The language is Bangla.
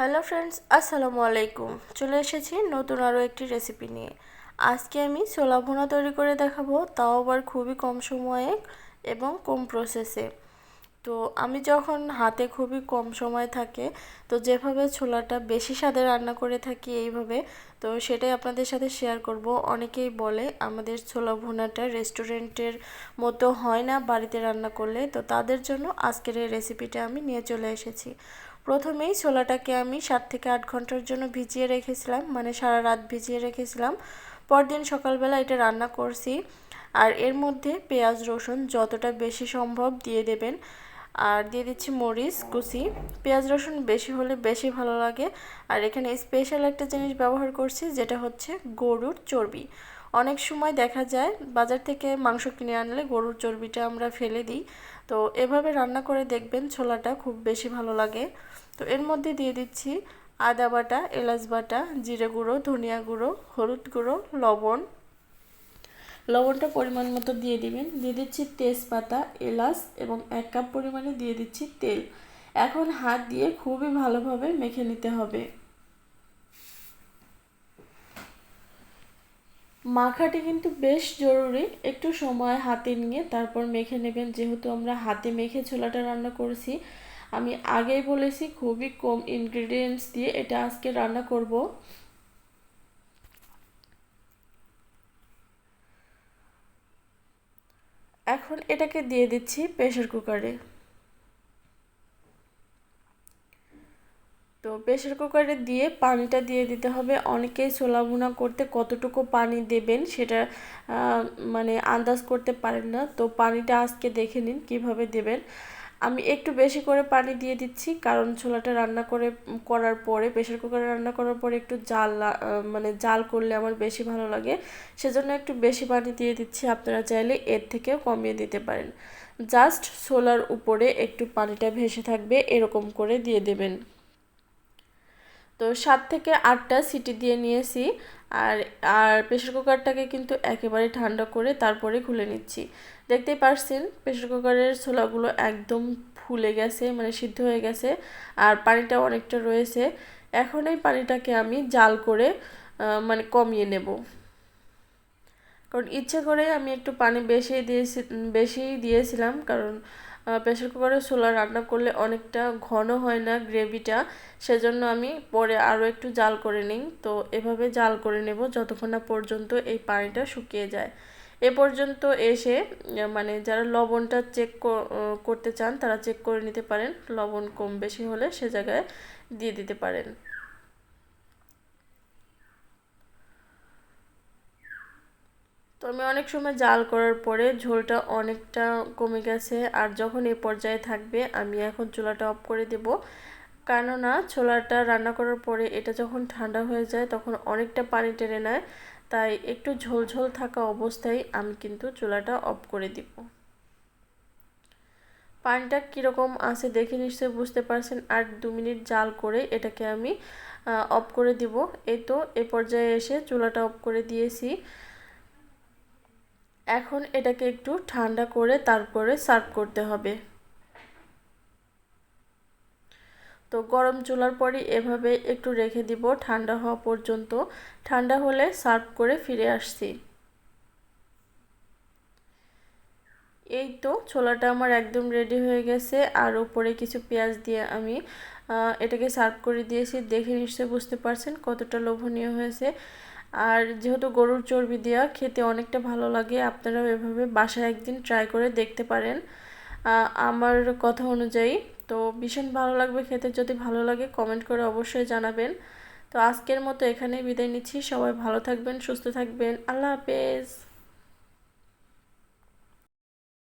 হ্যালো ফ্রেন্ডস, আসসালামু আলাইকুম। চলে এসেছি নতুন আরও একটি রেসিপি নিয়ে। আজকে আমি ছোলা ভুনা তৈরি করে দেখাবো, তাও আবার খুবই কম সময়ে এবং কম প্রসেসে তো আমি যখন হাতে খুবই কম সময় থাকে, তো যেভাবে ছোলাটা বেশি স্বাদে রান্না করে থাকি এইভাবে, তো সেটাই আপনাদের সাথে শেয়ার করব। অনেকেই বলে আমাদের ছোলা ভুনাটা রেস্টুরেন্টের মতো হয় না, বাড়িতে রান্না করলে। তো তাদের জন্য আজকের এই রেসিপিটা আমি নিয়ে চলে এসেছি। প্রথমেই ছোলাটাকে আমি সাত থেকে আট ঘণ্টার জন্য ভিজিয়ে রেখেছিলাম মানে সারা রাত ভিজিয়ে রেখেছিলাম। পরদিন সকালবেলা এটা রান্না করছি। আর এর মধ্যে পেঁয়াজ রসুন যতটা বেশি সম্ভব দিয়ে দেবেন। আর দিয়ে দিচ্ছি মরিচ, কুচি। পেঁয়াজ, রসুন বেশি হলে বেশি ভালো লাগে। আর এখানে স্পেশাল একটা জিনিস ব্যবহার করছি, যেটা হচ্ছে গরুর চর্বি। অনেক সময় দেখা যায়, বাজার থেকে মাংস কিনে আনলে গরুর চর্বিটা আমরা ফেলে দিই। তো এভাবে রান্না করে দেখবেন ছোলাটা খুব বেশি ভালো লাগে। তো এর মধ্যে দিয়ে দিচ্ছি আদা বাটা, এলাচ বাটা, জিরে গুঁড়ো, ধনিয়া গুঁড়ো, হলুদ গুঁড়ো, লবণ লবণটা পরিমাণ মতো দিয়ে দিবেন। দিয়ে দিচ্ছি তেজপাতা, এলাচ এবং এক কাপ পরিমাণে দিয়ে দিচ্ছি তেল। এখন হাত দিয়ে খুবই ভালোভাবে মেখে নিতে হবে। মাখাটি কিন্তু বেশ জরুরি। একটু সময় হাতে নিয়ে তারপর মেখে নেবেন। যেহেতু আমরা হাতে মেখে ছোলাটা রান্না করেছি, আমি আগেই বলেছি খুবই কম ইনগ্রিডিয়েন্টস দিয়ে এটা আজকে রান্না করব। এখন এটাকে দিয়ে দিচ্ছি প্রেশার কুকারে তো প্রেশার কুকারে দিয়ে পানিটা দিয়ে দিতে হবে। অনেকেই ছোলা ভুনা করতে কতটুকু পানি দেবেন সেটা মানে আন্দাজ করতে পারেন না। তো পানিটা আজকে দেখে নিন কীভাবে দেবেন। আমি একটু বেশি করে পানি দিয়ে দিচ্ছি, কারণ ছোলাটা রান্না করে, করার পরে প্রেশার কুকারে রান্না করার পরে একটু জাল মানে জাল করলে আমার বেশি ভালো লাগে। সেজন্য একটু বেশি পানি দিয়ে দিচ্ছি, আপনারা চাইলে এর থেকেও কমিয়ে দিতে পারেন। জাস্ট ছোলার উপরে একটু পানিটা ভেসে থাকবে, এরকম করে দিয়ে দেবেন। তো সাত থেকে আটটা সিটি দিয়ে নিয়েছি আর আর প্রেশার কুকারটাকে কিন্তু একেবারে ঠান্ডা করে তারপরে খুলে নিচ্ছি। দেখতেই পারছেন প্রেশার কুকারের ছোলাগুলো একদম ফুলে গেছে মানে সিদ্ধ হয়ে গেছে আর পানিটা অনেকটা রয়েছে। এখন এই পানিটাকে আমি জাল করে মানে কমিয়ে নেব। কারণ ইচ্ছে করে আমি একটু পানি বেশি দিয়েছি বেশি দিয়েছিলাম, কারণ প্রেশার কুকারে ছোলা রান্না করলে অনেকটা ঘন হয় না গ্রেভিটা, সেজন্য আমি পরে আরও একটু জাল করে নিই। তো এভাবে জাল করে নেব যতক্ষণ না পর্যন্ত এই পানিটা শুকিয়ে যায়। এ পর্যন্ত এসে মানে যারা লবণটা চেক করতে চান তারা চেক করে নিতে পারেন। লবণ কম বেশি হলে সে জায়গায় দিয়ে দিতে পারেন। তো আমি অনেক সময় জাল করার পরে ঝোলটা অনেকটা কমে গেছে আর যখন এই পর্যায়ে থাকবে আমি এখন চুলাটা অফ করে দেব। কেননা ছোলাটা রান্না করার পরে এটা যখন ঠান্ডা হয়ে যায় তখন অনেকটা পানি টেনে নেয়। তাই একটু ঝোল ঝোল থাকা অবস্থায় আমি কিন্তু চুলাটা অফ করে দিব। পানিটা কীরকম আছে দেখে নিশ্চয়ই বুঝতে পারছেন। আর দু মিনিট জাল করে এটাকে আমি অফ করে দিব। এই তো এ পর্যায়ে এসে চুলাটা অফ করে দিয়েছি। এখন এটাকে একটু ঠান্ডা করে তারপরে সার্ভ করতে হবে। তো গরম চুলার পরে এভাবে একটু রেখে দিব ঠান্ডা হওয়া পর্যন্ত। ঠান্ডা হলে সার্ভ করে ফিরে আসছি। এই তো ছোলাটা আমার একদম রেডি হয়ে গেছে। আর উপরে কিছু পেঁয়াজ দিয়ে আমি এটাকে সার্ভ করে দিয়েছি। দেখে নিশ্চয়ই বুঝতে পারছেন কতটা লোভনীয় হয়েছে। আর যেহেতু গরুর চর্বি দেওয়া, খেতে অনেকটা ভালো লাগে, আপনারাও এভাবে বাসায় একদিন ট্রাই করে দেখতে পারেন। আমার কথা অনুযায়ী, তো ভীষণ ভালো লাগবে খেতে, যদি ভালো লাগে কমেন্ট করে অবশ্যই জানাবেন। তো আজকের মতো এখানেই বিদায় নিচ্ছি, সবাই ভালো থাকবেন, সুস্থ থাকবেন, আল্লাহ হাফেজ।